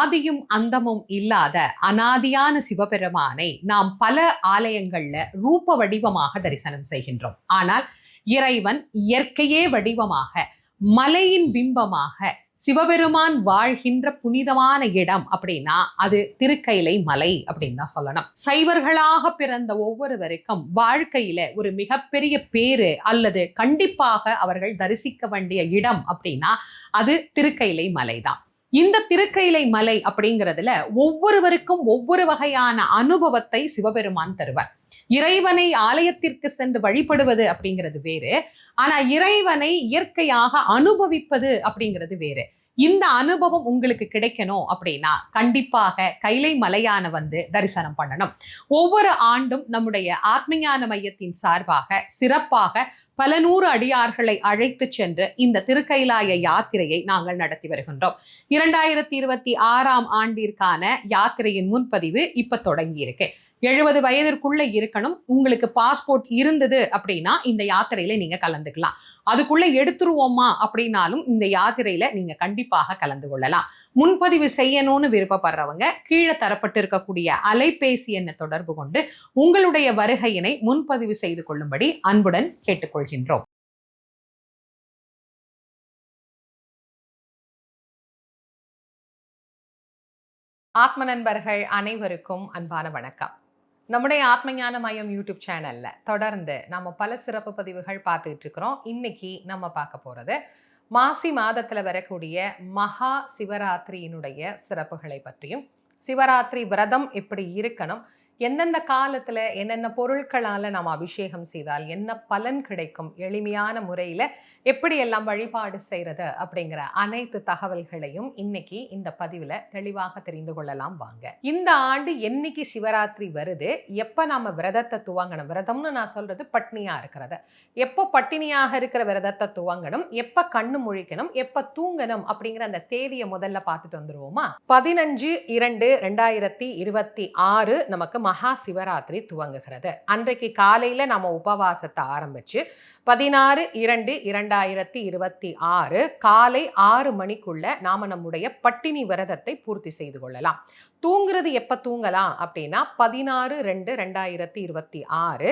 ஆதியும் அந்தமும் இல்லாத அனாதியான சிவபெருமானை நாம் பல ஆலயங்கள்ல ரூப வடிவமாக தரிசனம் செய்கின்றோம். ஆனால் இறைவன் இயற்கையே வடிவமாக மலையின் பிம்பமாக சிவபெருமான் வாழ்கின்ற புனிதமான இடம் அப்படின்னா அது திருக்கைலை மலை அப்படின்னு தான் சொல்லணும். சைவர்களாக பிறந்த ஒவ்வொருவருக்கும் வாழ்க்கையில ஒரு மிகப்பெரிய பேரு அல்லது கண்டிப்பாக அவர்கள் தரிசிக்க வேண்டிய இடம் அப்படின்னா அது திருக்கைலை மலை தான். இந்த திருக்கைலை மலை அப்படிங்கிறதுல ஒவ்வொருவருக்கும் ஒவ்வொரு வகையான அனுபவத்தை சிவபெருமான் தருவார். இறைவனை ஆலயத்திற்கு சென்று வழிபடுவது அப்படிங்கிறது வேறு. ஆனா இறைவனை இயற்கையாக அனுபவிப்பது அப்படிங்கிறது வேறு. இந்த அனுபவம் உங்களுக்கு கிடைக்கணும் அப்படின்னா கண்டிப்பாக கைலை மலையான வந்து தரிசனம் பண்ணணும். ஒவ்வொரு ஆண்டும் நம்முடைய ஆத்மஞான மையத்தின் சார்பாக சிறப்பாக பல நூறு அடியார்களை அழைத்து சென்று இந்த திருக்கைலாய யாத்திரையை நாங்கள் நடத்தி வருகின்றோம். இரண்டாயிரத்தி இருபத்தி ஆறாம் ஆண்டிற்கான யாத்திரையின் முன்பதிவு இப்ப தொடங்கி இருக்கு எழுபது வயதிற்குள்ள இருக்கணும். உங்களுக்கு பாஸ்போர்ட் இருந்தது அப்படின்னா இந்த யாத்திரையில நீங்க கலந்துக்கலாம். அதுக்குள்ள எடுத்துருவோமா அப்படின்னாலும் இந்த யாத்திரையில நீங்க கண்டிப்பாக கலந்து கொள்ளலாம். முன்பதிவு செய்யணும்னு விருப்பப்படுறவங்க கீழே தரப்பட்டு இருக்கக்கூடிய அலைபேசி எண்ணை தொடர்பு கொண்டு உங்களுடைய வருகையினை முன்பதிவு செய்து கொள்ளும்படி அன்புடன் கேட்டுக்கொள்கின்றோம். ஆத்ம நண்பர்கள் அனைவருக்கும் அன்பான வணக்கம். நம்முடைய ஆத்மஞான மையம் யூடியூப் சேனல்ல தொடர்ந்து நம்ம பல சிறப்பு பதிவுகள் பார்த்துக்கிட்டு இருக்கிறோம். இன்னைக்கு நம்ம பார்க்க போறது மாசி மாதத்துல வரக்கூடிய மகா சிவராத்திரியினுடைய சிறப்புகளை பற்றியும் சிவராத்திரி விரதம் எப்படி இருக்கணும் எந்தெந்த காலத்துல என்னென்ன பொருட்களால நாம் அபிஷேகம் செய்தால் என்ன பலன் கிடைக்கும்? எளிமையான முறையில எப்படி எல்லாம் வழிபாடு செய்யறது அப்படிங்கிற அனைத்து தகவல்களையும் இன்னைக்கு இந்த பதிவுல தெளிவாக தெரிந்து கொள்ளலாம் வாங்க. இந்த ஆண்டு என்னைக்கு சிவராத்திரி வருது? எப்ப நாம விரதத்தை துவங்கணும்? விரதம்னு நான் சொல்றது பட்னியா இருக்கிறது. எப்போ பட்டினியாக இருக்கிற விரதத்தை துவங்கணும்? எப்ப கண்ணு முழிக்கணும்? எப்ப தூங்கணும்? அப்படிங்கிற அந்த தேதியை முதல்ல பார்த்துட்டு வந்துருவோமா? பதினஞ்சு இரண்டு ரெண்டாயிரத்தி இருபத்தி ஆறு நமக்கு மகா சிவராத்திரி துவங்குகிறது. அன்றைக்கு காலையில் நம்ம உபவாசத்தை ஆரம்பித்து பதினாறு இரண்டு இரண்டாயிரத்தி இருபத்தி ஆறு காலை ஆறு மணிக்குள்ள நாம் நம்முடைய பட்டினி விரதத்தை பூர்த்தி செய்து கொள்ளலாம். தூங்குறது எப்போ தூங்கலாம் அப்படின்னா பதினாறு ரெண்டு ரெண்டாயிரத்தி இருபத்தி ஆறு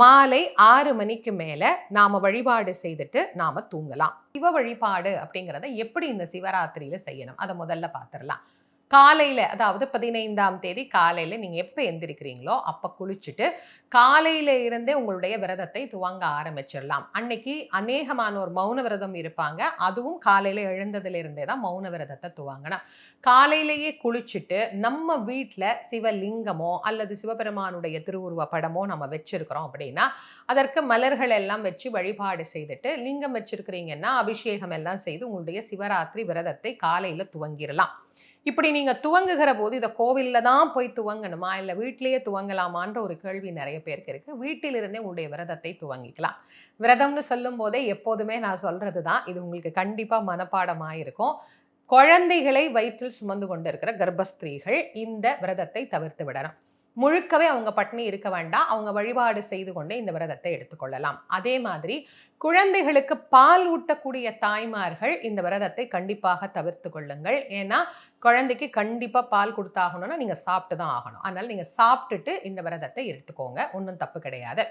மாலை ஆறு மணிக்கு மேலே நாம் வழிபாடு செய்துட்டு நாம் தூங்கலாம். சிவ வழிபாடு அப்படிங்கிறத எப்படி இந்த சிவராத்திரியில் செய்யணும்? அதை முதல்ல பார்த்துடலாம் காலையில் அதாவது பதினைந்தாம் தேதி காலையில் நீங்கள் எப்போ எந்திரிக்கிறீங்களோ அப்போ குளிச்சுட்டு காலையில இருந்தே உங்களுடைய விரதத்தை துவங்க ஆரம்பிச்சிடலாம். அன்னைக்கு அநேகமானோர் மௌன விரதம் இருப்பாங்க. அதுவும் காலையில் எழுந்ததுலேருந்தே தான் மௌன விரதத்தை துவங்கணும். காலையிலேயே குளிச்சுட்டு நம்ம வீட்டில் சிவலிங்கமோ அல்லது சிவபெருமானுடைய திருவுருவ படமோ நம்ம வச்சிருக்கிறோம் அப்படின்னா அதற்கு மலர்கள் எல்லாம் வச்சு வழிபாடு செய்துட்டு லிங்கம் வச்சிருக்கிறீங்கன்னா அபிஷேகம் எல்லாம் செய்து உங்களுடைய சிவராத்திரி விரதத்தை காலையில் துவங்கிடலாம். இப்படி நீங்கள் துவங்குகிற போது இதை கோவில்ல தான் போய் துவங்கணுமா? இல்லை வீட்டிலேயே துவங்கலாமான்ற ஒரு கேள்வி நிறைய பேருக்கு இருக்கு. வீட்டிலிருந்தே உங்களுடைய விரதத்தை துவங்கிக்கலாம். விரதம்னு சொல்லும் போதே எப்போதுமே நான் சொல்கிறது தான் இது உங்களுக்கு கண்டிப்பாக மனப்பாடமாக இருக்கும் குழந்தைகளை வயிற்றில் சுமந்து கொண்டு இருக்கிற கர்ப்பஸ்திரீகள் இந்த விரதத்தை தவிர்த்து விடணும். முழுக்கவே அவங்க பட்னி இருக்க வேண்டாம். அவங்க வழிபாடு செய்து கொண்டு இந்த விரதத்தை எடுத்துக்கொள்ளலாம் அதே மாதிரி குழந்தைகளுக்கு பால் ஊட்டக்கூடிய தாய்மார்கள் இந்த விரதத்தை கண்டிப்பாக தவிர்த்து கொள்ளுங்கள். ஏன்னா குழந்தைக்கு கண்டிப்பாக பால் கொடுத்தாகணும்னா நீங்கள் சாப்பிட்டு தான் ஆகணும். அதனால் நீங்கள் சாப்பிட்டுட்டு இந்த விரதத்தை எடுத்துக்கோங்க. ஒன்றும் தப்பு கிடையாது.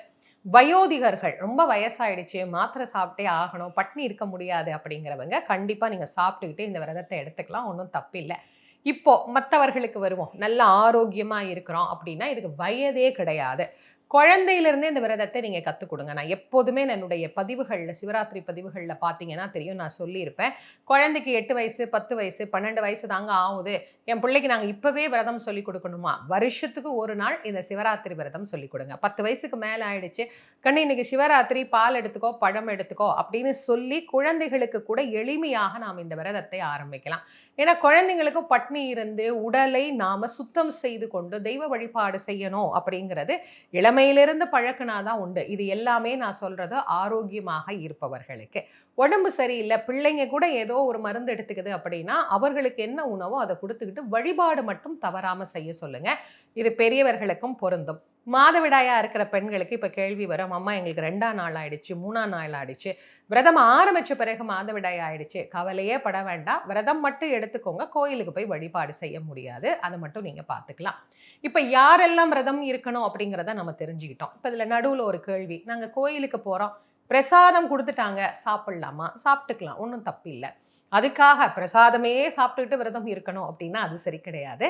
வயோதிகர்கள் ரொம்ப வயசாயிடுச்சு மாத்திரை சாப்பிட்டே ஆகணும் பட்னி இருக்க முடியாது அப்படிங்கிறவங்க கண்டிப்பாக நீங்கள் சாப்பிட்டுக்கிட்டு இந்த விரதத்தை எடுத்துக்கலாம். ஒன்றும் தப்பு இல்லை இப்போ மற்றவர்களுக்கு வருவோம். நல்ல ஆரோக்கியமாக இருக்கிறோம் அப்படின்னா இதுக்கு வயதே கிடையாது. குழந்தையிலிருந்தே இந்த விரதத்தை நீங்கள் கற்றுக் கொடுங்க. நான் எப்போதுமே என்னுடைய பதிவுகளில் சிவராத்திரி பதிவுகளில் பார்த்தீங்கன்னா தெரியும். நான் சொல்லியிருப்பேன். குழந்தைக்கு எட்டு வயசு பத்து வயசு பன்னெண்டு வயசு தாங்க ஆகுது. என் பிள்ளைக்கு நாங்கள் இப்போவே விரதம் சொல்லி கொடுக்கணுமா? வருஷத்துக்கு ஒரு நாள் இந்த சிவராத்திரி விரதம் சொல்லி கொடுங்க. பத்து வயசுக்கு மேலே ஆயிடுச்சு. கண்ணு இன்னைக்கு சிவராத்திரி பால் எடுத்துக்கோ பழம் எடுத்துக்கோ அப்படின்னு சொல்லி குழந்தைகளுக்கு கூட எளிமையாக நாம் இந்த விரதத்தை ஆரம்பிக்கலாம். ஏன்னா குழந்தைங்களுக்கு பட்னி இருந்து உடலை நாம சுத்தம் செய்து கொண்டு தெய்வ வழிபாடு செய்யணும் அப்படிங்கிறது இளமையிலிருந்து பழக்கினாதான் உண்டு. இது எல்லாமே நான் சொல்றது ஆரோக்கியமாக இருப்பவர்களுக்கு. உடம்பு சரியில்லை பிள்ளைங்க கூட ஏதோ ஒரு மருந்து எடுத்துக்குது அப்படின்னா அவர்களுக்கு என்ன உணவோ அதை கொடுத்துக்கிட்டு வழிபாடு மட்டும் தவறாம செய்ய சொல்லுங்க. இது பெரியவர்களுக்கும் பொருந்தும். மாதவிடாயாக இருக்கிற பெண்களுக்கு இப்போ கேள்வி வரும். அம்மா எங்களுக்கு ரெண்டாம் நாள் ஆயிடுச்சு மூணாம் நாள் ஆயிடுச்சு. விரதம் ஆரம்பித்த பிறகு மாதவிடாய் ஆயிடுச்சு. கவலையே பட வேண்டாம். விரதம் மட்டும் எடுத்துக்கோங்க. கோயிலுக்கு போய் வழிபாடு செய்ய முடியாது. அதை மட்டும் நீங்கள் பார்த்துக்கலாம். இப்போ யாரெல்லாம் விரதம் இருக்கணும் அப்படிங்கிறத நம்ம தெரிஞ்சுக்கிட்டோம். இப்போ இதில் நடுவில் ஒரு கேள்வி. நாங்கள் கோயிலுக்கு போகிறோம் பிரசாதம் கொடுத்துட்டாங்க. சாப்பிட்லாமா? சாப்பிட்டுக்கலாம். ஒன்றும் தப்பு இல்லை அதுக்காக பிரசாதமே சாப்பிட்டுக்கிட்டு விரதம் இருக்கணும் அப்படின்னா அது சரி கிடையாது.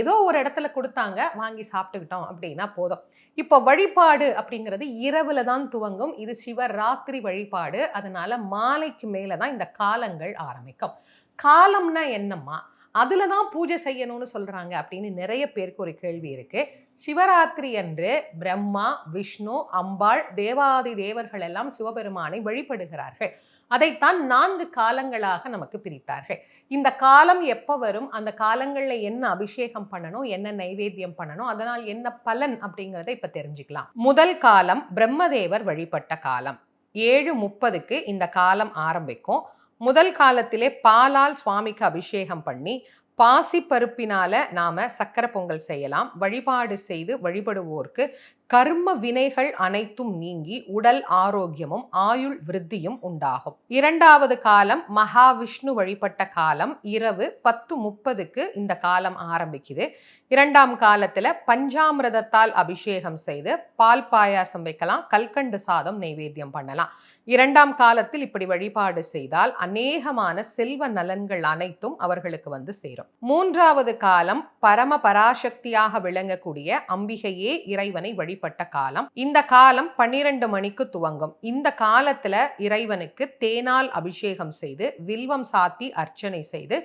ஏதோ ஒரு இடத்துல கொடுத்தாங்க வாங்கி சாப்பிட்டுக்கிட்டோம் அப்படின்னா போதும். இப்போ வழிபாடு அப்படிங்கிறது இரவுல தான் துவங்கும். இது சிவராத்திரி வழிபாடு. அதனால மாலைக்கு மேலே தான் இந்த காலங்கள் ஆரம்பிக்கும். காலம்னா என்னம்மா? அதில் தான் பூஜை செய்யணும்னு சொல்கிறாங்க அப்படின்னு நிறைய பேருக்கு ஒரு கேள்வி இருக்குது சிவராத்திரி அன்று பிரம்மா விஷ்ணு அம்பாள் தேவாதி தேவர்கள் எல்லாம் சிவபெருமானை வழிபடுகிறார்கள். அதைத்தான் நான்கு காலங்களாக நமக்கு பிரித்தார்கள். இந்த காலம் எப்போ வரும்? அந்த காலங்களில் என்ன அபிஷேகம் பண்ணணும்? என்ன நைவேத்தியம் பண்ணணும்? அதனால் என்ன பலன் அப்படிங்கிறத இப்போ தெரிஞ்சுக்கலாம். முதல் காலம் பிரம்மதேவர் வழிபட்ட காலம். ஏழு முப்பதுக்கு இந்த காலம் ஆரம்பிக்கும். முதல் காலத்திலே பாலால் சுவாமிக்கு அபிஷேகம் பண்ணி பாசி பருப்பினால நாம சக்கரை பொங்கல் செய்யலாம். வழிபாடு செய்து வழிபடுவோருக்கு கர்ம வினைகள் அனைத்தும் நீங்கி உடல் ஆரோக்கியமும் ஆயுள் விருத்தியும் உண்டாகும். இரண்டாவது காலம் மகாவிஷ்ணு வழிபட்ட காலம். இரவு பத்து முப்பதுக்கு இந்த காலம் ஆரம்பிக்குது. இரண்டாம் காலத்துல பஞ்சாமிரதத்தால் அபிஷேகம் செய்து பால் பாயாசம் வைக்கலாம் கல்கண்டு சாதம் நைவேத்தியம் பண்ணலாம். இரண்டாம் காலத்தில் இப்படி வழிபாடு செய்தால் அநேகமான செல்வ நலன்கள் அனைத்தும் அவர்களுக்கு வந்து சேரும். மூன்றாவது காலம் பரம பராசக்தியாக விளங்கக்கூடிய அம்பிகையே இறைவனை வழி வழிபட்ட காலம். இந்த காலம் பன்னிரண்டு மணிக்கு துவங்கும். இந்த காலத்துல இறைவனுக்கு தேனால் அபிஷேகம் செய்து வில்வம் சாத்தி அர்ச்சனை செய்து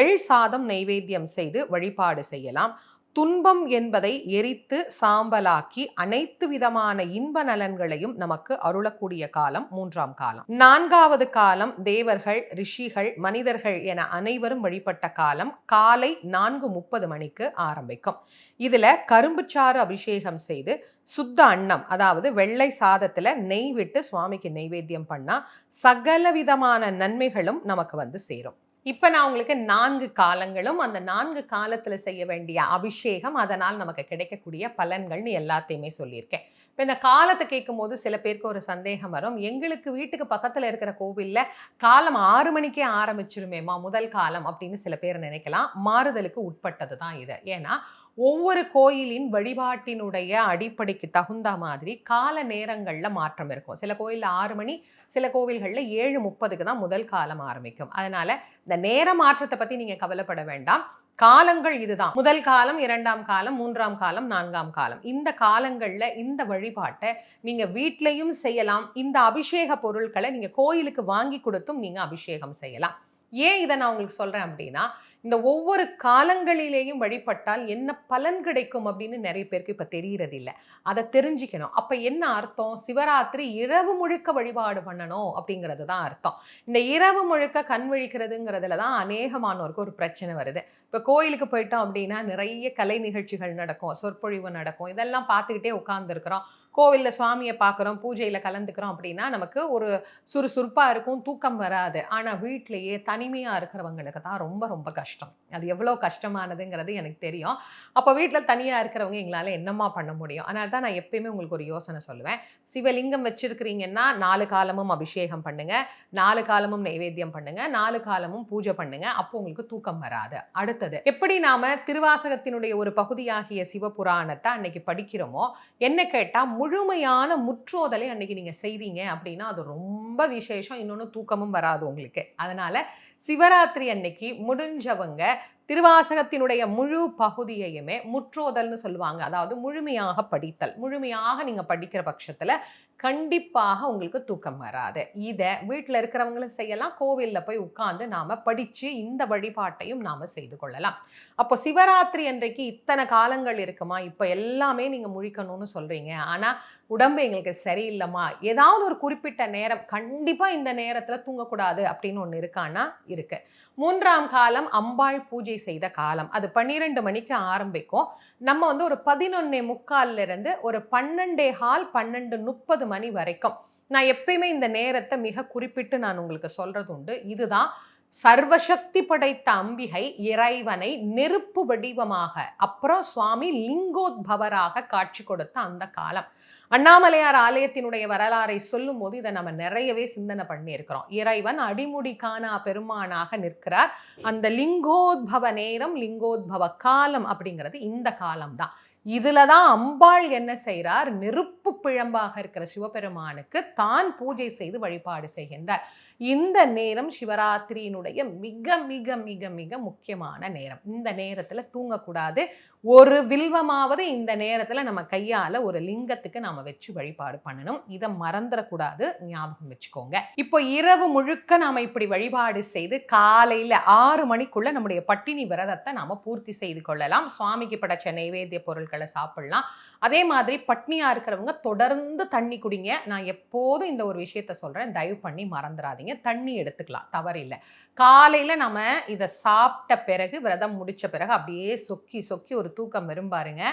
எள் சாதம் நைவேத்தியம் செய்து வழிபாடு செய்யலாம். துன்பம் என்பதை எரித்து சாம்பலாக்கி அனைத்து விதமான இன்ப நலன்களையும் நமக்கு அருளக்கூடிய காலம் மூன்றாம் காலம். நான்காவது காலம் தேவர்கள் ரிஷிகள் மனிதர்கள் என அனைவரும் வழிபட்ட காலம் காலை நான்கு முப்பது மணிக்கு ஆரம்பிக்கும். இதுல கரும்புச்சாறு அபிஷேகம் செய்து சுத்த அன்னம் அதாவது வெள்ளை சாதத்துல நெய் விட்டு சுவாமிக்கு நெய்வேத்தியம் பண்ணா சகல விதமான நன்மைகளும் நமக்கு வந்து சேரும். இப்போ நான் உங்களுக்கு நான்கு காலங்களும் அந்த நான்கு காலத்தில் செய்ய வேண்டிய அபிஷேகம் அதனால் நமக்கு கிடைக்கக்கூடிய பலன்கள்னு எல்லாத்தையுமே சொல்லியிருக்கேன். இப்போ இந்த காலத்தை கேட்கும் போது சில பேருக்கு ஒரு சந்தேகம் வரும். எங்களுக்கு வீட்டுக்கு பக்கத்தில் இருக்கிற கோவில்ல காலம் ஆறு மணிக்கே ஆரம்பிச்சிருமேமா முதல் காலம் அப்படின்னு சில பேர் நினைக்கலாம். மாறுதலுக்கு உட்பட்டது தான் இது. ஏன்னா ஒவ்வொரு கோயிலின் வழிபாட்டினுடைய அடிப்படைக்கு தகுந்த மாதிரி கால நேரங்கள்ல மாற்றம் இருக்கும். சில கோயில்ல ஆறு மணி சில கோவில்கள்ல ஏழு முப்பதுக்கு தான் முதல் காலம் ஆரம்பிக்கும். அதனால இந்த நேர மாற்றத்தை பத்தி நீங்க கவலைப்பட வேண்டாம். காலங்கள் இதுதான். முதல் காலம் இரண்டாம் காலம் மூன்றாம் காலம் நான்காம் காலம். இந்த காலங்கள்ல இந்த வழிபாட்டை நீங்க வீட்லையும் செய்யலாம். இந்த அபிஷேக பொருட்களை நீங்க கோயிலுக்கு வாங்கி கொடுத்தும் நீங்க அபிஷேகம் செய்யலாம். ஏன் இதை நான் உங்களுக்கு சொல்றேன் அப்படின்னா இந்த ஒவ்வொரு காலங்களிலேயும் வழிபட்டால் என்ன பலன் கிடைக்கும் அப்படின்னு நிறைய பேருக்கு இப்போ தெரியறது இல்லை அதை தெரிஞ்சுக்கணும். அப்போ என்ன அர்த்தம்? சிவராத்திரி இரவு முழுக்க வழிபாடு பண்ணணும் அப்படிங்கிறது தான் அர்த்தம். இந்த இரவு முழுக்க கண் விழிக்கிறதுங்கிறதுல தான் அநேகமானோருக்கு ஒரு பிரச்சனை வருது. இப்போ கோயிலுக்கு போயிட்டோம் அப்படின்னா நிறைய கலை நிகழ்ச்சிகள் நடக்கும் சொற்பொழிவு நடக்கும். இதெல்லாம் பார்த்துக்கிட்டே உட்காந்துருக்குறோம் கோவிலில் சுவாமியை பார்க்குறோம் பூஜையில் கலந்துக்கிறோம் அப்படின்னா நமக்கு ஒரு சுறுசுறுப்பாக இருக்கும் தூக்கம் வராது. ஆனால் வீட்டிலேயே தனிமையாக இருக்கிறவங்களுக்கு தான் ரொம்ப ரொம்ப கஷ்டம். அது எவ்வளோ கஷ்டமானதுங்கிறது எனக்கு தெரியும். அப்போ வீட்டில் தனியாக இருக்கிறவங்க எங்களால் என்னம்மா பண்ண முடியும்? அதனால தான் நான் எப்பயுமே உங்களுக்கு ஒரு யோசனை சொல்லுவேன். சிவலிங்கம் வச்சிருக்கிறீங்கன்னா நாலு காலமும் அபிஷேகம் பண்ணுங்க நாலு காலமும் நைவேத்தியம் பண்ணுங்க நாலு காலமும் பூஜை பண்ணுங்க அப்போ உங்களுக்கு தூக்கம் வராது. அடுத்தது எப்படி நாம திருவாசகத்தினுடைய ஒரு பகுதியாகிய சிவபுராணத்தை அன்னைக்கு படிக்கிறோமோ என்ன கேட்டால் முழுமையான முற்றோதலை அன்னைக்கு நீங்கள் செய்தீங்க அப்படின்னா அது ரொம்ப விசேஷம். இன்னொன்று தூக்கமும் வராது உங்களுக்கு. அதனால் சிவராத்திரி அன்னைக்கு முடிஞ்சவங்க திருவாசகத்தினுடைய முழு பகுதியையுமே முற்றோதல்னு சொல்லுவாங்க. அதாவது முழுமையாக படித்தல். முழுமையாக நீங்க படிக்கிற பட்சத்துல கண்டிப்பாக உங்களுக்கு தூக்கம் வராது. இதை வீட்டில் இருக்கிறவங்களும் செய்யலாம். கோவிலில் போய் உட்கார்ந்து நாம படிச்சு இந்த வழிபாட்டையும் நாம செய்து கொள்ளலாம். அப்போ சிவராத்திரி அன்றைக்கு இத்தனை காலங்கள் இருக்குமா? இப்போ எல்லாமே நீங்க முழிக்கணும்னு சொல்றீங்க. ஆனா உடம்பு எங்களுக்கு சரியில்லைம்மா. ஏதாவது ஒரு குறிப்பிட்ட நேரம் கண்டிப்பாக இந்த நேரத்தில் தூங்கக்கூடாது அப்படின்னு ஒன்று இருக்கான்னா இருக்கு. மூன்றாம் காலம் அம்பாள் பூஜை செய்த காலம். அது பன்னிரெண்டு மணிக்கு ஆரம்பிக்கும். நம்ம வந்து ஒரு பதினொன்னே முக்கால்லேருந்து ஒரு பன்னெண்டே ஹால் பன்னெண்டு முப்பது மணி வரைக்கும். நான் எப்பயுமே இந்த நேரத்தை மிக குறிப்பிட்டு நான் உங்களுக்கு சொல்கிறது உண்டு. இதுதான் சர்வசக்தி படைத்த அம்பிகை இறைவனை நெருப்பு வடிவமாக அப்புறம் சுவாமி லிங்கோத்பவராக காட்சி கொடுத்த அந்த காலம். அண்ணாமலையார் ஆலயத்தினுடைய வரலாறை சொல்லும் போது இதை நம்ம நிறையவே சிந்தனை பண்ணியிருக்கிறோம். இறைவன் அடிமுடி காணா பெருமானாக நிற்கிறார். அந்த லிங்கோத்பவ நேரம் லிங்கோத்பவ காலம் அப்படிங்கிறது இந்த காலம்தான். இதுல தான் அம்பாள் என்ன செய்கிறார் நெருப்பு பிழம்பாக இருக்கிற சிவபெருமானுக்கு தான் பூஜை செய்து வழிபாடு செய்கின்றார். இந்த நேரம் சிவராத்திரியினுடைய மிக மிக மிக மிக முக்கியமான நேரம். இந்த நேரத்துல தூங்கக்கூடாது. ஒரு வில்வமாவது இந்த நேரத்துல நம்ம கையால ஒரு லிங்கத்துக்கு நாம வச்சு வழிபாடு பண்ணணும். இதை மறந்துடக்கூடாது ஞாபகம் வச்சுக்கோங்க. இப்போ இரவு முழுக்க நாம இப்படி வழிபாடு செய்து காலையில ஆறு மணிக்குள்ள நம்முடைய பட்டினி விரதத்தை நாம பூர்த்தி செய்து கொள்ளலாம். சுவாமிக்கு படைச்ச நைவேத்திய பொருட்களை சாப்பிடலாம். அதே மாதிரி பட்னியாக இருக்கிறவங்க தொடர்ந்து தண்ணி குடிங்க. நான் எப்போதும் இந்த ஒரு விஷயத்த சொல்கிறேன் தயவு பண்ணி மறந்துடாதீங்க தண்ணி எடுத்துக்கலாம். தவறில்லை காலையில் நம்ம இதை சாப்பிட்ட பிறகு விரதம் முடித்த பிறகு அப்படியே சொக்கி சொக்கி ஒரு தூக்கம் விரும்பாருங்க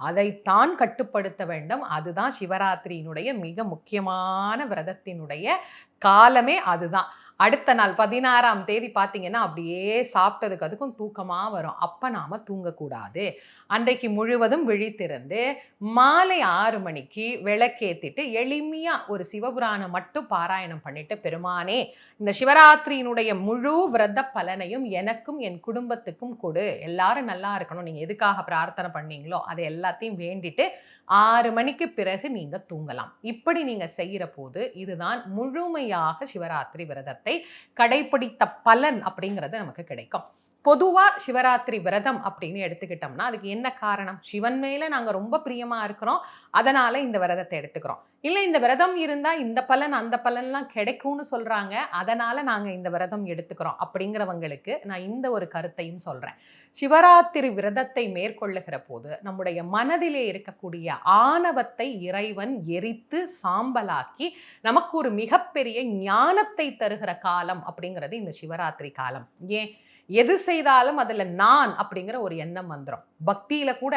அதைத்தான் கட்டுப்படுத்த வேண்டும். அதுதான் சிவராத்திரியினுடைய மிக முக்கியமான விரதத்தினுடைய காலமே அதுதான். அடுத்த நாள் பதினாறாம் தேதி பார்த்தீங்கன்னா அப்படியே சாப்பிட்டதுக்கு அதுக்கும் தூக்கமாக வரும். அப்போ நாம் தூங்கக்கூடாது. அன்றைக்கு முழுவதும் விழித்திருந்து மாலை ஆறு மணிக்கு விளக்கேத்திட்டு எளிமையாக ஒரு சிவபுராணம் மட்டும் பாராயணம் பண்ணிட்டு பெருமானே இந்த சிவராத்திரியினுடைய முழு விரத பலனையும் எனக்கும் என் குடும்பத்துக்கும் கொடு. எல்லாரும் நல்லா இருக்கணும். நீங்கள் எதுக்காக பிரார்த்தனை பண்ணீங்களோ அதை எல்லாத்தையும் வேண்டிட்டு ஆறு மணிக்கு பிறகு நீங்கள் தூங்கலாம். இப்படி நீங்கள் செய்கிற போது இதுதான் முழுமையாக சிவராத்திரி விரதத்தை கடைபிடித்த பலன் அப்படிங்கிறது நமக்கு கிடைக்கும். பொதுவாக சிவராத்திரி விரதம் அப்படின்னு எடுத்துக்கிட்டோம்னா அதுக்கு என்ன காரணம்? சிவன் மேலே நாங்கள் ரொம்ப பிரியமாக இருக்கிறோம். அதனால் இந்த விரதத்தை எடுத்துக்கிறோம். இல்லை இந்த விரதம் இருந்தால் இந்த பலன் அந்த பலன்லாம் கிடைக்கும்னு சொல்றாங்க. அதனால நாங்கள் இந்த விரதம் எடுத்துக்கிறோம் அப்படிங்கிறவங்களுக்கு நான் இந்த ஒரு கருத்தையும் சொல்றேன். சிவராத்திரி விரதத்தை மேற்கொள்ளுகிற போது நம்முடைய மனதிலே இருக்கக்கூடிய ஆணவத்தை இறைவன் எரித்து சாம்பலாக்கி நமக்கு ஒரு மிகப்பெரிய ஞானத்தை தருகிற காலம் அப்படிங்கிறது இந்த சிவராத்திரி காலம். ஏன்? எது செய்தாலும் அதில் நான் அப்படிங்கிற ஒரு எண்ணம் வந்துடும் பக்தியில கூட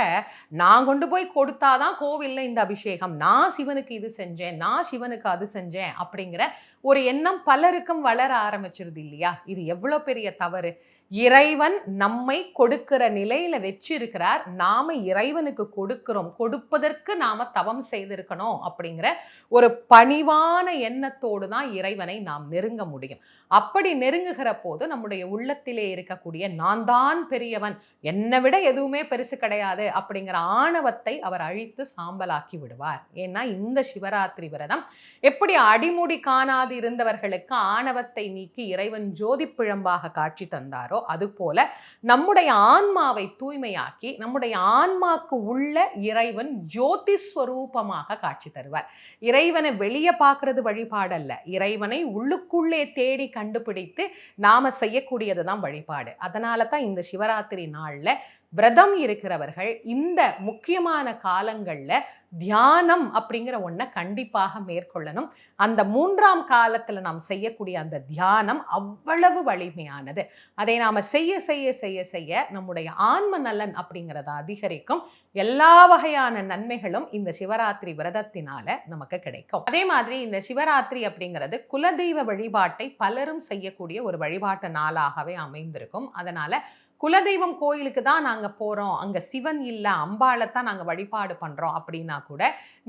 நான் கொண்டு போய் கொடுத்தாதான் கோவில்ல இந்த அபிஷேகம் நான் சிவனுக்கு இது செஞ்சேன் நான் சிவனுக்கு அது செஞ்சேன் அப்படிங்கிற ஒரு எண்ணம் பலருக்கும் வளர ஆரம்பிச்சிருது இல்லையா? இது எவ்வளோ பெரிய தவறு? இறைவன் நம்மை கொடுக்கிற நிலையில வச்சிருக்கிறார். நாம இறைவனுக்கு கொடுக்கிறோம். கொடுப்பதற்கு நாம தவம் செய்திருக்கணும் அப்படிங்கிற ஒரு பணிவான எண்ணத்தோடு தான் இறைவனை நாம் நெருங்க முடியும். அப்படி நெருங்குகிற போது நம்முடைய உள்ளத்திலே இருக்கக்கூடிய நான் தான் பெரியவன் என்னை விட எதுவுமே பெருசு கிடையாது அப்படிங்கிற ஆணவத்தை அவர் அழித்து சாம்பலாக்கி விடுவார். ஏன்னா இந்த சிவராத்திரி விரதம் எப்படி அடிமுடி காணாது இருந்தவர்களுக்கு ஆணவத்தை நீக்கி இறைவன் ஜோதி பிழம்பாக காட்சி தந்தாரோ அதுபோல நம்முடைய ஆன்மாவை தூய்மையாக்கி நம்முடைய ஆன்மாக்கு உள்ள இறைவன் ஜோதி ஸ்வரூபமாக காட்சி தருவார். இறைவனை வெளியே பார்க்கறது வழிபாடல்ல. இறைவனை உள்ளுக்குள்ளே தேடி கண்டுபிடித்து நாம செய்யக்கூடியது தான் வழிபாடு. அதனால தான் இந்த சிவராத்திரி நாள்ல விரதம் இருக்கிறவர்கள் இந்த முக்கியமான காலங்களில் தியானம் அப்படிங்கிற ஒன்றை கண்டிப்பாக மேற்கொள்ளணும். அந்த மூன்றாம் காலத்தில் நாம் செய்யக்கூடிய அந்த தியானம் அவ்வளவு வலிமையானது. அதை நாம செய்ய செய்ய செய்ய செய்ய நம்முடைய ஆன்ம நலன் அப்படிங்கிறத அதிகரிக்கும். எல்லா வகையான நன்மைகளும் இந்த சிவராத்திரி விரதத்தினால நமக்கு கிடைக்கும். அதே மாதிரி இந்த சிவராத்திரி அப்படிங்கிறது குலதெய்வ வழிபாட்டை பலரும் செய்யக்கூடிய ஒரு வழிபாட்டு நாளாகவே அமைந்திருக்கும். அதனால குலதெய்வம் கோயிலுக்கு தான் நாங்கள் போகிறோம் அங்கே சிவன் இல்லை அம்பாளை தான் நாங்கள் வழிபாடு பண்ணுறோம் அப்படின்னா கூட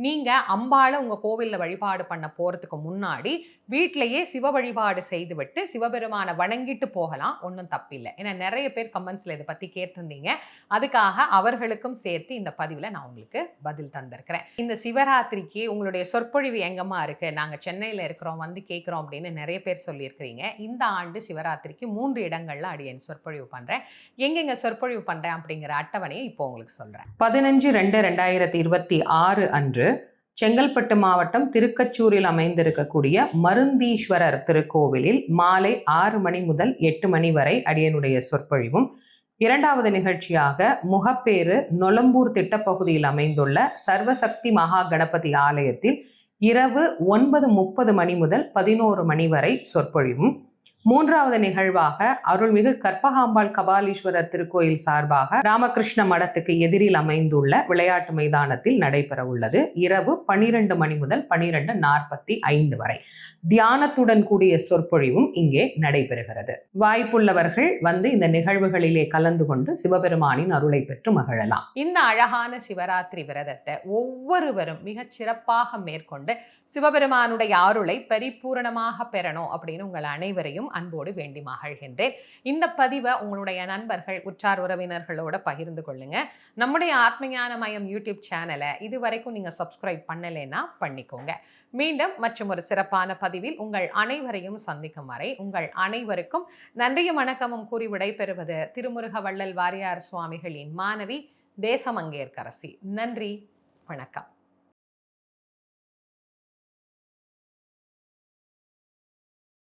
நீங்கள் அம்பாளை உங்கள் கோவிலில் வழிபாடு பண்ண போகிறதுக்கு முன்னாடி வீட்டிலையே சிவ வழிபாடு செய்துவிட்டு சிவபெருமானை வணங்கிட்டு போகலாம். ஒன்றும் தப்பில்லை. ஏன்னா நிறைய பேர் கமெண்ட்ஸில் இதை பற்றி கேட்டிருந்தீங்க. அதுக்காக அவர்களுக்கும் சேர்த்து இந்த பதிவில் நான் உங்களுக்கு பதில் தந்திருக்கிறேன். இந்த சிவராத்திரிக்கு உங்களுடைய சொற்பொழிவு எங்கம்மா இருக்குது நாங்கள் சென்னையில் இருக்கிறோம் வந்து கேட்குறோம் அப்படின்னு நிறைய பேர் சொல்லியிருக்கிறீங்க. இந்த ஆண்டு சிவராத்திரிக்கு மூன்று இடங்கள்லாம் அடி என் சொற்பொழிவு பண்ணுறேன் எங்கெங்க சொற்பொழிவு பண்ணுறேன் அப்படிங்கிற அட்டவணையை இப்போ உங்களுக்கு சொல்கிறேன் பதினஞ்சு ரெண்டு ரெண்டாயிரத்தி இருபத்தி ஆறு அன்று செங்கல்பட்டு மாவட்டம் திருக்கச்சூரில் அமைந்திருக்கக்கூடிய மருந்தீஸ்வரர் திருக்கோவிலில் மாலை ஆறு மணி முதல் எட்டு மணி வரை அடியனுடைய சொற்பொழிவும் இரண்டாவது நிகழ்ச்சியாக முகப்பேறு நொலம்பூர் திட்டப்பகுதியில் அமைந்துள்ள சர்வசக்தி மகா கணபதி ஆலயத்தில் இரவு ஒன்பது முப்பது மணி முதல் பதினோரு மணி வரை சொற்பொழிவும் மூன்றாவது நிகழ்வாக அருள்மிகு கற்பகாம்பாள் கபாலீஸ்வரர் திருக்கோயில் சார்பாக ராமகிருஷ்ண மடத்துக்கு எதிரில் அமைந்துள்ள விளையாட்டு மைதானத்தில் நடைபெற உள்ளது. இரவு பனிரெண்டு மணி முதல் பனிரெண்டு நாற்பத்தி ஐந்து வரை. தியானத்துடன் கூடிய சொற்பொழிவும் இங்கே நடைபெறுகிறது. வாய்ப்புள்ளவர்கள் வந்து இந்த நிகழ்வுகளிலே கலந்து கொண்டு சிவபெருமானின் அருளை பெற்று மகிழலாம். இந்த அழகான சிவராத்திரி விரதத்தை ஒவ்வொருவரும் மிகச் சிறப்பாக மேற்கொண்டு சிவபெருமானுடைய அருளை பரிபூரணமாக பெறணும் அப்படின்னு உங்கள் அனைவரையும் அன்போடு வேண்டி மகிழ்கின்றேன். இந்த பதிவை உங்களுடைய நண்பர்கள் உற்றார் உறவினர்களோட பகிர்ந்து கொள்ளுங்க. நம்முடைய ஆத்மஞான மயம் யூடியூப் சேனலை இது வரைக்கும் நீங்க சப்ஸ்கிரைப் பண்ணலைன்னா பண்ணிக்கோங்க. மீண்டும் மற்றும் ஒரு சிறப்பான பதிவில் உங்கள் அனைவரையும் சந்திக்கும் வரை உங்கள் அனைவருக்கும் நன்றியும் வணக்கமும் கூறி விடைபெறுவது திருமுருக வள்ளல் வாரியார் சுவாமிகளின் மாணவி தேசமங்கேற்கரசி. நன்றி. வணக்கம்.